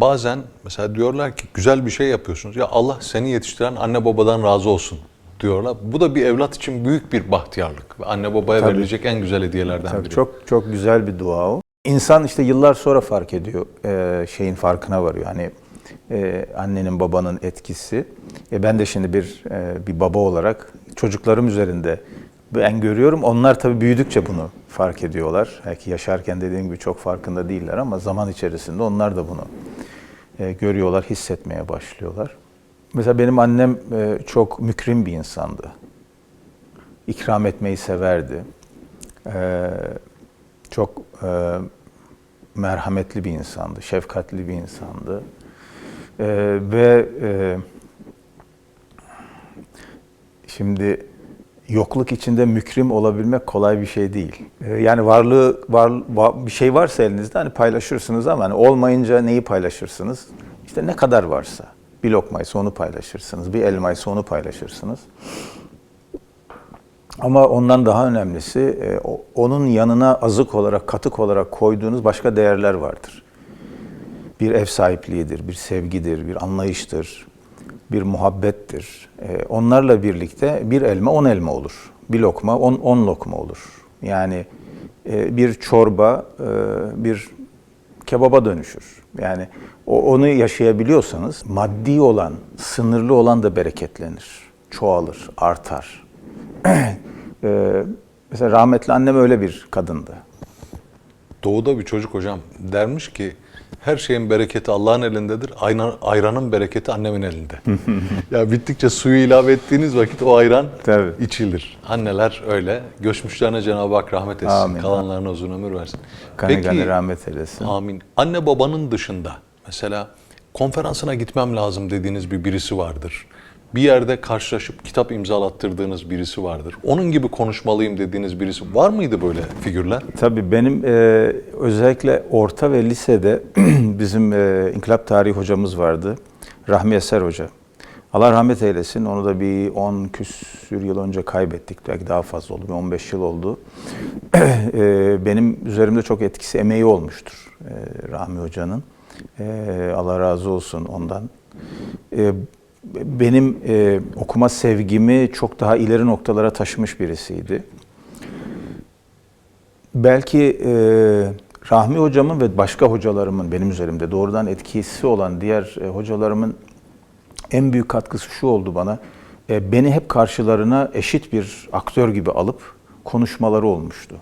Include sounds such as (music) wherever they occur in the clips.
bazen mesela diyorlar ki güzel bir şey yapıyorsunuz. Ya Allah seni yetiştiren anne babadan razı olsun diyorlar. Bu da bir evlat için büyük bir bahtiyarlık. Anne babaya Tabii. verilecek en güzel hediyelerden Tabii biri. çok çok güzel bir dua o. İnsan işte yıllar sonra fark ediyor, e, şeyin farkına varıyor. Hani e, annenin babanın etkisi. E, ben de şimdi bir e, bir baba olarak çocuklarım üzerinde ben görüyorum. Onlar tabii büyüdükçe bunu fark ediyorlar. Belki yaşarken dediğim gibi çok farkında değiller ama zaman içerisinde onlar da bunu e, görüyorlar, hissetmeye başlıyorlar. Mesela benim annem e, çok mükrim bir insandı. İkram etmeyi severdi. E, çok merhametli bir insandı, şefkatli bir insandı. Ve şimdi yokluk içinde mükrim olabilmek kolay bir şey değil. E, yani varlığı var, va- bir şey varsa elinizde hani paylaşırsınız ama hani olmayınca neyi paylaşırsınız? İşte ne kadar varsa. Bir lokmaysa onu paylaşırsınız, bir elmaysa onu paylaşırsınız. Ama ondan daha önemlisi e, onun yanına azık olarak, katık olarak koyduğunuz başka değerler vardır. Bir ev sahipliğidir, bir sevgidir, bir anlayıştır, bir muhabbettir. E, Onlarla birlikte bir elma on elma olur. Bir lokma on, on lokma olur. Yani e, bir çorba e, bir kebaba dönüşür. Yani onu yaşayabiliyorsanız maddi olan, sınırlı olan da bereketlenir, çoğalır, artar. Ee, (clears throat) mesela rahmetli annem öyle bir kadındı. Doğuda bir çocuk hocam dermiş ki her şeyin bereketi Allah'ın elindedir. Ayran, ayranın bereketi annemin elinde. (laughs) ya bittikçe suyu ilave ettiğiniz vakit o ayran Tabii. içilir. Anneler öyle. Göçmüşlerine Cenab-ı Hak rahmet etsin. Amin. Kalanlarına uzun ömür versin. Gani rahmet eylesin. Amin. Anne babanın dışında mesela konferansına gitmem lazım dediğiniz bir birisi vardır. Bir yerde karşılaşıp kitap imzalattırdığınız birisi vardır. Onun gibi konuşmalıyım dediğiniz birisi var mıydı böyle figürler? Tabii benim e, özellikle orta ve lisede (clears throat) bizim e, inkılap tarihi hocamız vardı. Rahmi Eser Hoca. Allah rahmet eylesin. Onu da bir 10 küsür yıl önce kaybettik. Belki daha fazla oldu. Bir 15 yıl oldu. (clears throat) E, benim üzerimde çok etkisi, emeği olmuştur e, Rahmi Hoca'nın. E, Allah razı olsun ondan. Benim e, okuma sevgimi çok daha ileri noktalara taşımış birisiydi. Belki e, Rahmi hocamın ve başka hocalarımın benim üzerimde doğrudan etkisi olan diğer e, hocalarımın en büyük katkısı şu oldu bana. E, beni hep karşılarına eşit bir aktör gibi alıp konuşmaları olmuştu.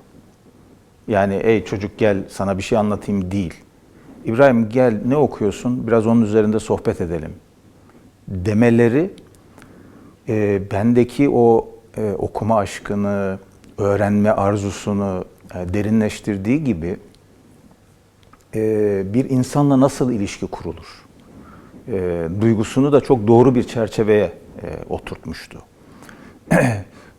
Yani ey çocuk gel sana bir şey anlatayım değil. İbrahim gel ne okuyorsun? Biraz onun üzerinde sohbet edelim. Demeleri e, bendeki o e, okuma aşkını, öğrenme arzusunu e, derinleştirdiği gibi e, bir insanla nasıl ilişki kurulur? E, duygusunu da çok doğru bir çerçeveye e, oturtmuştu. (clears throat)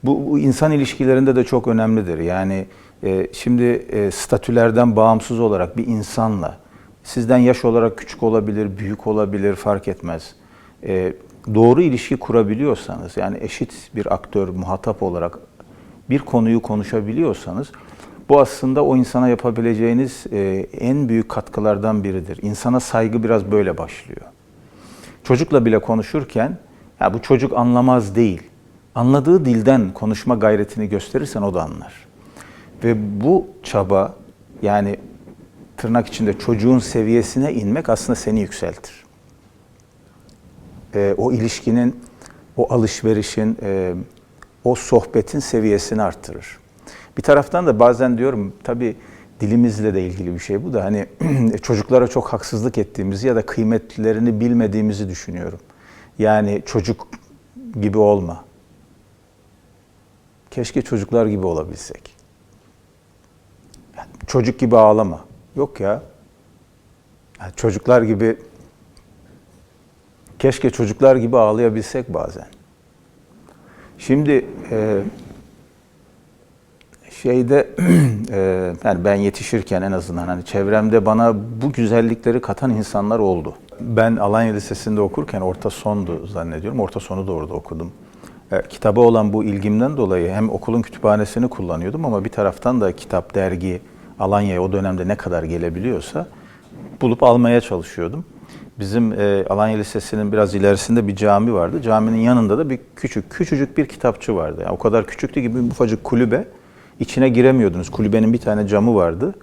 bu, bu insan ilişkilerinde de çok önemlidir. Yani e, şimdi e, statülerden bağımsız olarak bir insanla sizden yaş olarak küçük olabilir, büyük olabilir fark etmez. E, doğru ilişki kurabiliyorsanız yani eşit bir aktör, muhatap olarak bir konuyu konuşabiliyorsanız bu aslında o insana yapabileceğiniz e, en büyük katkılardan biridir. İnsana saygı biraz böyle başlıyor. Çocukla bile konuşurken ya bu çocuk anlamaz değil. Anladığı dilden konuşma gayretini gösterirsen o da anlar. Ve bu çaba yani tırnak içinde çocuğun seviyesine inmek aslında seni yükseltir. Ee, o ilişkinin, o alışverişin, e, o sohbetin seviyesini arttırır. Bir taraftan da bazen diyorum tabii dilimizle de ilgili bir şey bu da hani (clears throat) çocuklara çok haksızlık ettiğimizi ya da kıymetlerini bilmediğimizi düşünüyorum. Yani çocuk gibi olma. Keşke çocuklar gibi olabilsek. Yani çocuk gibi ağlama. Yok ya. Yani çocuklar gibi keşke çocuklar gibi ağlayabilsek bazen. Şimdi e, şeyde (clears throat) e, yani ben yetişirken en azından hani çevremde bana bu güzellikleri katan insanlar oldu. Ben Alanya Lisesi'nde okurken orta sondu zannediyorum. Orta sonu da orada okudum. E, kitaba olan bu ilgimden dolayı hem okulun kütüphanesini kullanıyordum ama bir taraftan da kitap, dergi Alanya'ya o dönemde ne kadar gelebiliyorsa bulup almaya çalışıyordum. Bizim e, Alanya Lisesi'nin biraz ilerisinde bir cami vardı. Caminin yanında da bir küçük, küçücük bir kitapçı vardı. Yani o kadar küçüktü ki bir ufacık kulübe. İçine giremiyordunuz. Kulübenin bir tane camı vardı.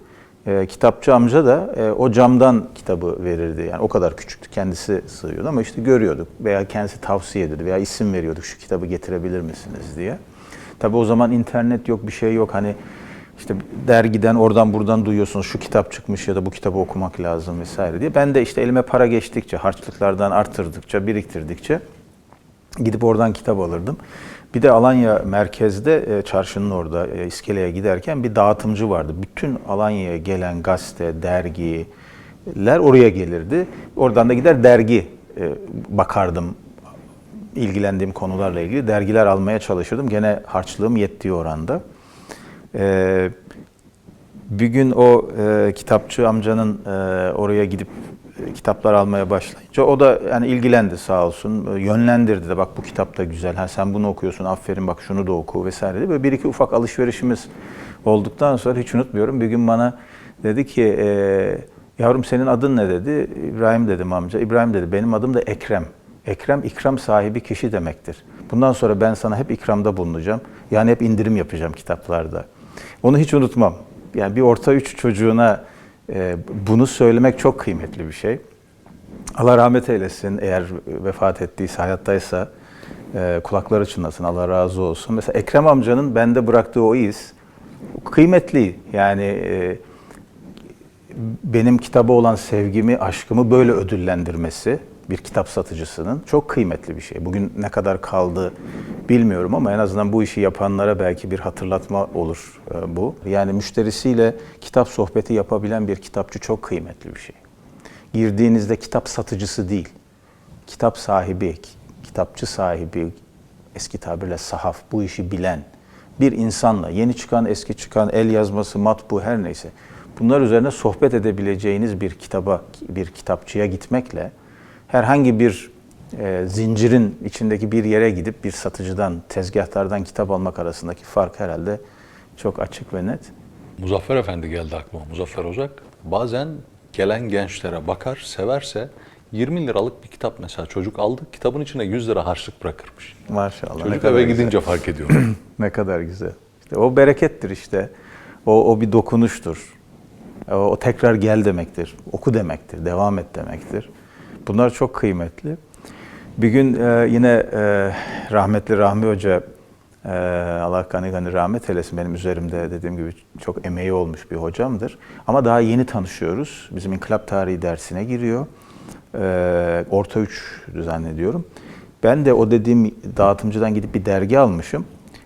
E, kitapçı amca da e, o camdan kitabı verirdi. Yani o kadar küçüktü. Kendisi sığıyordu ama işte görüyorduk. Veya kendisi tavsiye ediyordu veya isim veriyorduk. Şu kitabı getirebilir misiniz diye. Tabii o zaman internet yok, bir şey yok. Hani işte dergiden oradan buradan duyuyorsunuz şu kitap çıkmış ya da bu kitabı okumak lazım vesaire diye. Ben de işte elime para geçtikçe, harçlıklardan artırdıkça, biriktirdikçe gidip oradan kitap alırdım. Bir de Alanya merkezde, e, çarşının orada, e, iskeleye giderken bir dağıtımcı vardı. Bütün Alanya'ya gelen gazete, dergiler oraya gelirdi. Oradan da gider dergi e, bakardım ilgilendiğim konularla ilgili dergiler almaya çalışırdım. Gene harçlığım yettiği oranda. Ee, bir gün o e, kitapçı amcanın e, oraya gidip e, kitaplar almaya başlayınca o da yani ilgilendi sağ olsun. E, Yönlendirdi de bak bu kitap da güzel. Ha sen bunu okuyorsun aferin bak şunu da oku vesaire diye. Böyle bir iki ufak alışverişimiz olduktan sonra hiç unutmuyorum. Bir gün bana dedi ki e, yavrum senin adın ne dedi. İbrahim dedim amca. İbrahim dedi benim adım da Ekrem. Ekrem ikram sahibi kişi demektir. Bundan sonra ben sana hep ikramda bulunacağım. Yani hep indirim yapacağım kitaplarda. Onu hiç unutmam. Yani bir orta üç çocuğuna e, bunu söylemek çok kıymetli bir şey. Allah rahmet eylesin. Eğer vefat ettiyse, hayattaysa e, kulakları çınlasın. Allah razı olsun. Mesela Ekrem amcanın bende bıraktığı o iz kıymetli. Yani e, benim kitaba olan sevgimi, aşkımı böyle ödüllendirmesi bir kitap satıcısının çok kıymetli bir şey. Bugün ne kadar kaldı bilmiyorum ama en azından bu işi yapanlara belki bir hatırlatma olur e, bu. Yani müşterisiyle kitap sohbeti yapabilen bir kitapçı çok kıymetli bir şey. Girdiğinizde kitap satıcısı değil, kitap sahibi, kitapçı sahibi, eski tabirle sahaf, bu işi bilen bir insanla, yeni çıkan, eski çıkan, el yazması, matbu her neyse, bunlar üzerine sohbet edebileceğiniz bir kitaba, bir kitapçıya gitmekle herhangi bir e, zincirin içindeki bir yere gidip bir satıcıdan, tezgahtardan kitap almak arasındaki fark herhalde çok açık ve net. Muzaffer Efendi geldi aklıma. Muzaffer Ozak bazen gelen gençlere bakar, severse 20 liralık bir kitap mesela çocuk aldı, kitabın içine 100 lira harçlık bırakırmış. Maşallah. Çocuk eve güzel. gidince fark ediyor. (clears throat) Ne kadar güzel. İşte o berekettir işte. O, o bir dokunuştur. O, o tekrar gel demektir. Oku demektir. Devam et demektir. Bunlar çok kıymetli. Bir gün e, yine e, rahmetli Rahmi Hoca e, Allah gani gani rahmet eylesin benim üzerimde dediğim gibi çok emeği olmuş bir hocamdır. Ama daha yeni tanışıyoruz. Bizim inkılap tarihi dersine giriyor. E, orta 3 zannediyorum. Ben de o dediğim dağıtımcıdan gidip bir dergi almışım.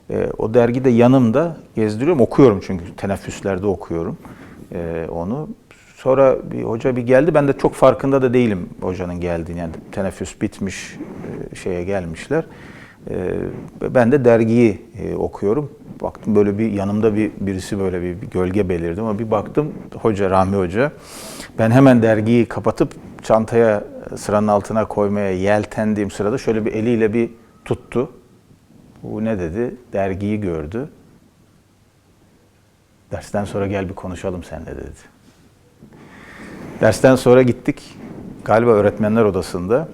E, o dergi de yanımda gezdiriyorum. Okuyorum çünkü teneffüslerde okuyorum e, onu. Sonra bir hoca bir geldi. Ben de çok farkında da değilim hocanın geldiğini. Yani teneffüs bitmiş e, şeye gelmişler. E, ben de dergiyi e, okuyorum. Baktım böyle bir yanımda bir birisi böyle bir, gölge belirdi ama bir baktım hoca Rahmi Hoca. Ben hemen dergiyi kapatıp çantaya sıranın altına koymaya yeltendiğim sırada şöyle bir eliyle bir tuttu. Bu ne dedi? Dergiyi gördü. Dersten sonra gel bir konuşalım seninle dedi. Dersten sonra gittik. Galiba öğretmenler odasında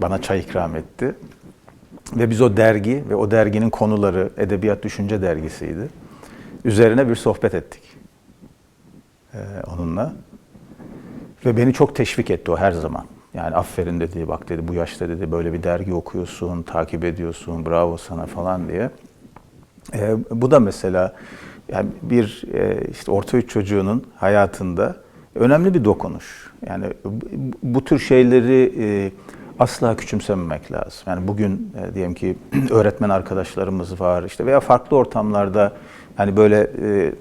bana çay ikram etti. Ve biz o dergi ve o derginin konuları Edebiyat Düşünce dergisiydi. Üzerine bir sohbet ettik ee, onunla. Ve beni çok teşvik etti o her zaman. Yani aferin dedi, bak dedi bu yaşta dedi böyle bir dergi okuyorsun, takip ediyorsun, bravo sana falan diye. Ee, bu da mesela yani bir e, işte orta üç çocuğunun hayatında önemli bir dokunuş. Yani bu, tür şeyleri e, asla küçümsememek lazım. Yani bugün e, diyelim ki (clears throat) öğretmen arkadaşlarımız var işte veya farklı ortamlarda hani böyle e,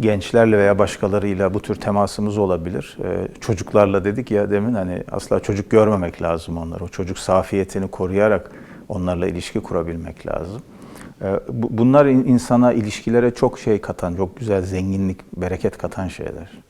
gençlerle veya başkalarıyla bu tür temasımız olabilir. Çocuklarla dedik ya demin hani asla çocuk görmemek lazım onları. O çocuk safiyetini koruyarak onlarla ilişki kurabilmek lazım. Bu- bunlar in- insana ilişkilere çok şey katan, çok güzel zenginlik, bereket katan şeyler.